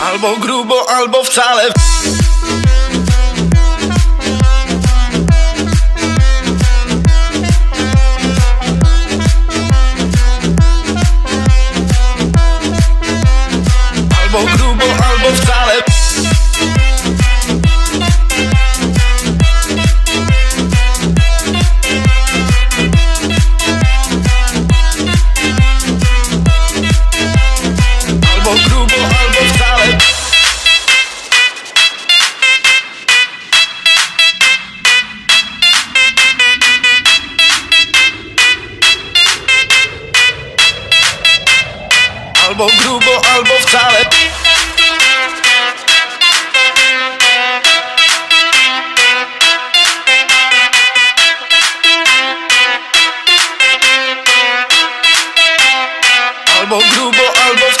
Albo grubo, albo wcale. Albo grubo, albo wcale Albo grubo, albo wcale. Albo grubo, albo wcale.